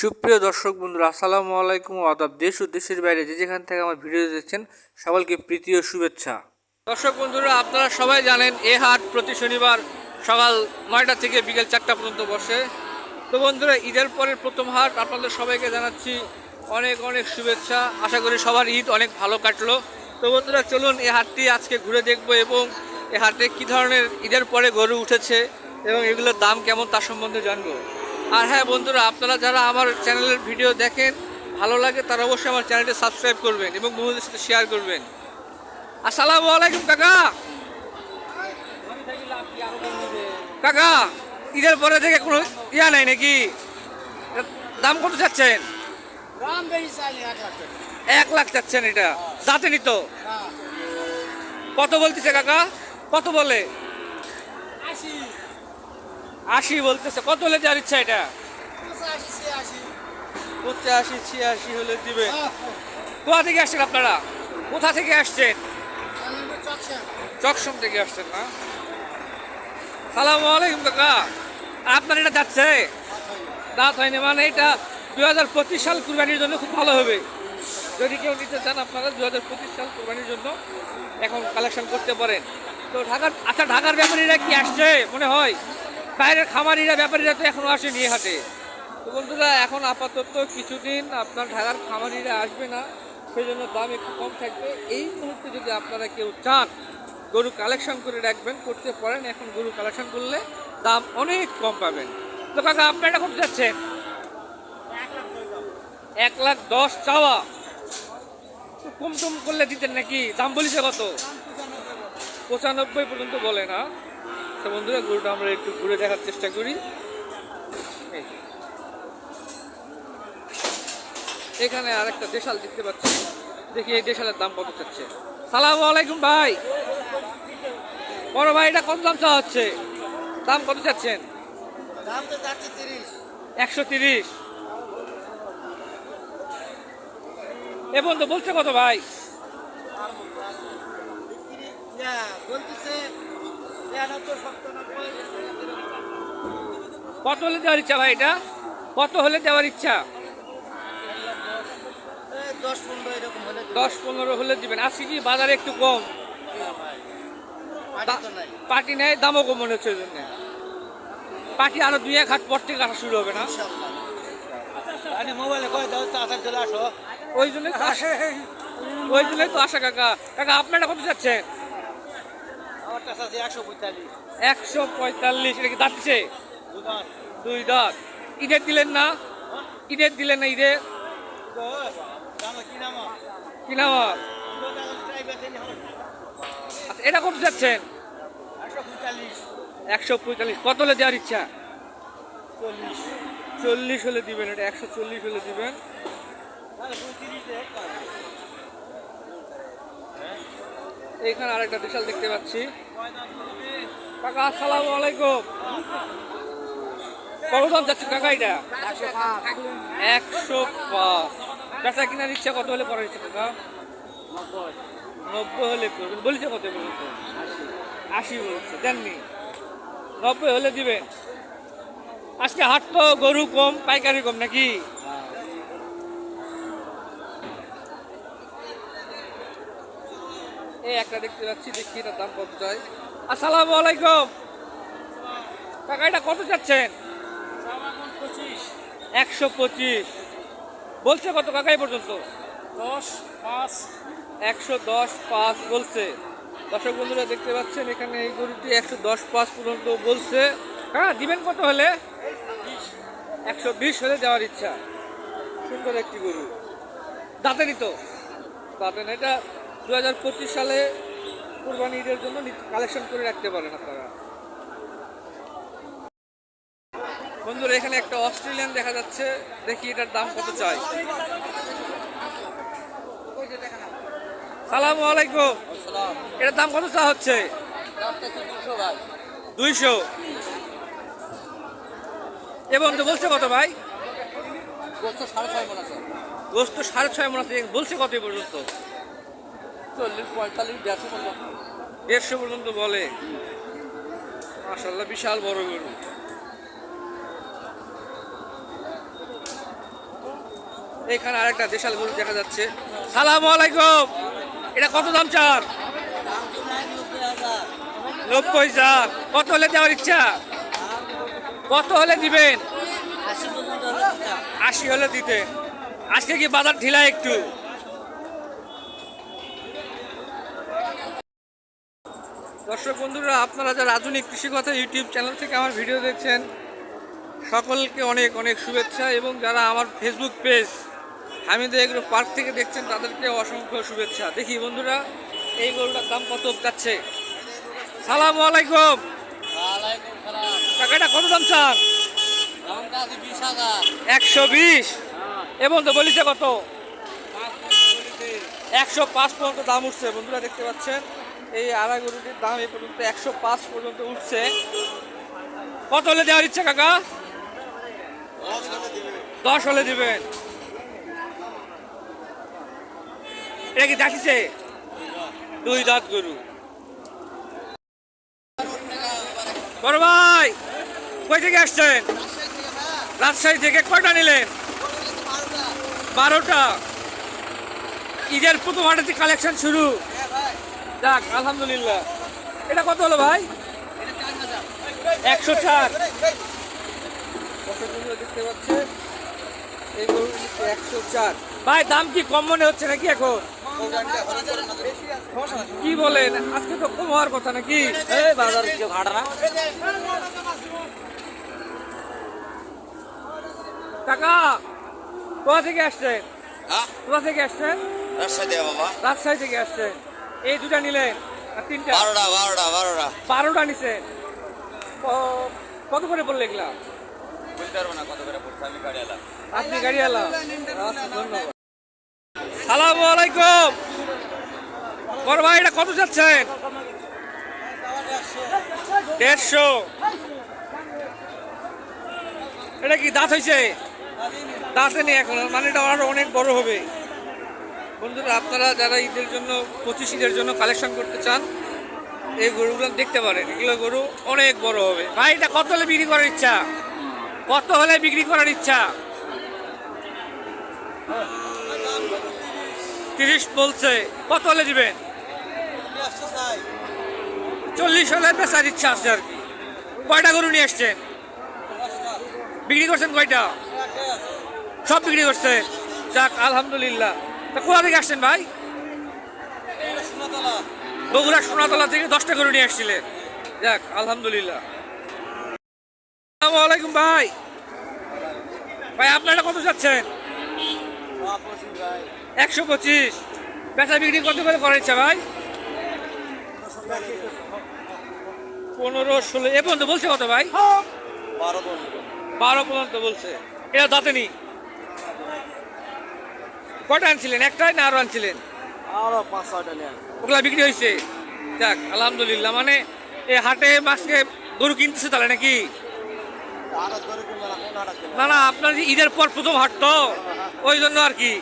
সুপ্রিয় দর্শক বন্ধুরা, আসসালামু আলাইকুম আদাব দেশ ও দেশের বাইরে যে যেখান থেকে আমার ভিডিও দেখছেন সকলকে প্রীতি ও শুভেচ্ছা। দর্শক বন্ধুরা, আপনারা সবাই জানেন, এ হাট প্রতি শনিবার সকাল নয়টা থেকে বিকেল চারটা পর্যন্ত বসে। তো বন্ধুরা, ঈদের পরের প্রথম হাট আপনাদের সবাইকে জানাচ্ছি অনেক অনেক শুভেচ্ছা। আশা করি সবার ঈদ অনেক ভালো কাটলো। তো বন্ধুরা, চলুন এ হাটটি আজকে ঘুরে দেখব এবং এ হাটে কী ধরনের ঈদের পরে গরু উঠেছে এবং এগুলোর দাম কেমন তার সম্বন্ধে জানব। আর হ্যাঁ বন্ধুরা, আপনারা যারা আমার চ্যানেলের ভিডিও দেখেন, ভালো লাগে, তারা অবশ্যই আমার চ্যানেলটি সাবস্ক্রাইব করবেন এবং বন্ধুদের সাথে শেয়ার করবেন। আসসালামু আলাইকুম, কাকা। কাকা, ঈদের পরে থেকে কোনো ইয়া নাই নাকি? দাম কত চাচ্ছেন? এক লাখ চাচ্ছেন এটা। দাঁতে হ্যাঁ কত বলতেছে কাকা? কত বলে? আশি বলতেছে কত হলে দেওয়ার ইচ্ছা এটা? পঁচাশি ছিয়াশি হলে দিবে। কোথা থেকে আসছেন আপনারা? কোথা থেকে আসছেন? চকসম থেকে আসছেন না? সালাম আলাইকুম কাকা। আপনার এটা যাচ্ছে? দাঁত হয়নি মানে এটা দু হাজার পঁচিশ সাল কুরবানির জন্য খুব ভালো হবে। যদি কেউ নিতে চান আপনারা দু হাজার পঁচিশ সাল কুরবানির জন্য এখন কালেকশন করতে পারেন। তো ঢাকার আচ্ছা ঢাকার ব্যাপারীরা কি আসছে? মনে হয়। বাইরের খামারিরা, ব্যাপারীরা তো এখনও আসেনি হাটে। তো বন্ধুরা, এখন আপাতত কিছুদিন আপনার ঢাকার খামারিরা আসবে না সেই জন্য দাম একটু কম থাকবে। এই মুহূর্তে যদি আপনারা কেউ চান গরু কালেকশন করে রাখবেন, করতে পারেন, এখন গরু কালেকশন করলে দাম অনেক কম পাবেন। তো কাকা আপনারা কত যাচ্ছেন? এক লাখ দশ চাওয়া। কম টম করলে দিতেন নাকি? দাম বলিছে কত? পঁচানব্বই পর্যন্ত বলে না। তো বন্ধুরা গরুটা আমরা একটু ঘুরে দেখার চেষ্টা করি। এখানে আর একটা দেশাল দেখতে পাচ্ছি। দেখি এই দেশালের দাম কত চাচ্ছে। সালাম আলাইকুম ভাই। বড় ভাই এটা কত দাম চাওয়া হচ্ছে দাম কত চাচ্ছেন? দাম তো যাচ্ছে তিরিশ। একশো তিরিশ। এ বন্ধু বলছে কত ভাই? বলতেছে কত হলে দেওয়ার ইচ্ছা ভাই এটা? কত হলে দেওয়ার ইচ্ছা? দশ পনেরো হলে দিবেন। আজকে কি বাজারে একটু কম? পাটি নেয় দামও কম মনে হচ্ছে জন্য। পার্টি আরও দুই এক হাট পর থেকে আসা শুরু হবে না? মোবাইলে কয় দাও তাড়াতাড়ি চলে আসো। ওই জন্যই তো আসা ওই জন্যই তো আসা কাকা। কাকা আপনারা কত যাচ্ছেন? একশো পঁয়তাল্লিশ। এটা কি দাঁতছে দুই দাঁত। ঈদের দিলেন না? ঈদের দিলেন না ঈদের দাম কি নাম কি নাম আর? আচ্ছা এটা কত যাচ্ছেন? একশো পঁয়তাল্লিশ। কত হলে দেওয়ার ইচ্ছা? চল্লিশ। চল্লিশ হলে দিবেন এটা একশো চল্লিশ হলে দিবেন। এইখানে আরেকটা বিশাল দেখতে পাচ্ছি। কাকা, আসসালামু আলাইকুম। কত দাম যাচ্ছে কাকা এটা? একশো পাঁচ। বেচা কিনার ইচ্ছা কত হলে করার ইচ্ছা কাকা? নব্বই হলে বলেছে কত পর্যন্ত আশি বলছে, দেননি। নব্বই হলে দিবেন আজকে হাট তো গরু কম, পাইকারি কম নাকি? এই একটা দেখতে পাচ্ছি দেখি এটার দাম কত চাই আসসালামু আলাইকুম। কাকা এটা কত যাচ্ছেন? পঁচিশ একশো পঁচিশ। বলছে কত কাকাই পর্যন্ত? দশ পাঁচ। একশো দশ পাঁচ বলছে। দর্শক বন্ধুরা দেখতে পাচ্ছেন এখানে এই গরুটি একশো দশ পাঁচ পর্যন্ত বলছে। হ্যাঁ দিবেন কত হলে? একশো বিশ হলে দেওয়ার ইচ্ছা। সুন্দর একটি গরু। দাঁতে নিত দাঁতে না এটা দু হাজার পঁচিশ সালে কোরবানি ঈদের জন্য কালেকশন করে রাখতে পারেন আপনারা। বন্ধুরা এখানে একটা অস্ট্রেলিয়ান দেখা যাচ্ছে। দেখি এটার দাম কত চাই। সালামু আলাইকুম। এটার দাম কত চা হচ্ছে? দুইশো। এ বন্ধু বলছে কত ভাই? সাড়ে ছয় মন আছে। গোস্ত সাড়ে ছয় মন আছে। বলছে কত পর্যন্ত? চল্লিশ পঁয়তাল্লিশ, দেড়শো মন দেড়শো পর্যন্ত বলে? মাসাল্লাহ বিশাল বড় গরু। এখানে আরেকটা দেশাল গরু দেখা যাচ্ছে। সালাম আলাইকুম। এটা কত দাম চার নব্বই চার কত হলে দেওয়ার ইচ্ছা? কত হলে দিবেন? আশি হলে দিতে। আজকে কি বাজার ঢিলা একটু? দর্শক বন্ধুরা আপনারা যারা আধুনিক কৃষি কথা ইউটিউব চ্যানেল থেকে আমার ভিডিও দেখছেন সকলকে অনেক অনেক শুভেচ্ছা এবং যারা আমার ফেসবুক পেজ হামিদে এগুলো পার্ক থেকে দেখছেন তাদেরকে অসংখ্য শুভেচ্ছা। দেখি বন্ধুরা এই গরুটার দাম কত যাচ্ছে? সালাম আলাইকুম। টাকাটা কত দাম চান একশো বিশ? এবং তো বলিছে কত? একশো পাঁচ পর্যন্ত দাম উঠছে বন্ধুরা দেখতে পাচ্ছেন। এই আড়াই গরুটির দাম এই পর্যন্ত একশো পাঁচ পর্যন্ত উঠছে। কত হলে দেওয়ার ইচ্ছা, কাকা? দশ হলে দিবেন। এটা কি দেখিছে? দুই দাঁত গরু। বড় ভাই, কই থেকে আসছেন? রাজশাহী থেকে কয়টা নিলেন? বারোটা। ঈদের প্রথম হাটেতে কালেকশন শুরু। যাক আলহামদুলিল্লাহ। এটা কত হলো ভাই? একশো চার দর্শকবন্ধুরা দেখতে পাচ্ছে এই গরুর একশো চার। ভাই দাম কি কম মনে হচ্ছে নাকি এখন? কি বলেন? আজকে তো কম হওয়ার কথা নাকি? বাজার ভাড়া না? কাকা কোথা থেকে আসছেন? হ্যাঁ? কোথা থেকে আসছেন? রাজশাহী দেওয়া বাবা। রাজশাহী থেকে আসছেন। এই দুটা নিলেন তিনটা। বারোটা বারোটা বারোটা। বারোটা নিছেন ক- কত করে বললে এগুলা? বলতে পারব না কত করে পড়ছে আমি গাড়ি এলাম আপনি গাড়ি আলা আচ্ছা ধন্যবাদ। সালাম আলাইকুম। বড় ভাই এটা কত যাচ্ছেন? দেড়শো। এটা কি দাঁত হয়েছে দাঁতে নেই এখন মানে এটা আরও অনেক বড় হবে। বন্ধুরা, আপনারা যারা ঈদের জন্য, পঁচিশ ঈদের জন্য কালেকশন করতে চান, এই গরুগুলো দেখতে পারেন। এগুলো গরু অনেক বড় হবে। ভাই, এটা কত হলে বিক্রি করার ইচ্ছা? কত হলে বিক্রি করার ইচ্ছা? তিরিশ বলছে। কত হলে দিবেন? চল্লিশ হলে বেচার ইচ্ছা আছে আর কি। কয়টা গরু নিয়ে আসছেন? বিক্রি করছেন কয়টা? সব বিক্রি করছে। যাক, আলহামদুলিল্লাহ। তা কোথা থেকে আসছেন ভাই? বগুড়া সোনাতলা থেকে দশটা গরু নিয়ে আসছিলেন যাক আলহামদুলিল্লাহ। আসসালামু আলাইকুম ভাই। ভাই আপনারা কত যাচ্ছেন? একশো পঁচিশ। বেচা বিক্রি কত করে করার ইচ্ছা ভাই? পনেরো ষোলো এ পর্যন্ত বলছে কত ভাই? বারো বারো পর্যন্ত বলছে। এটা দাঁতে নি কটা আনছিলেন? একটাই না আরও আনছিলেন? আরও পাঁচ ছয়টা নিয়ে ওগুলা বিক্রি হয়েছে? যাক আলহামদুলিল্লাহ। মানে এই হাটে মাছকে গরু কিনতেছে তাহলে নাকি? না না না আপনার যে ঈদের পর প্রথম হাট তো। ওই জন্য আর কি।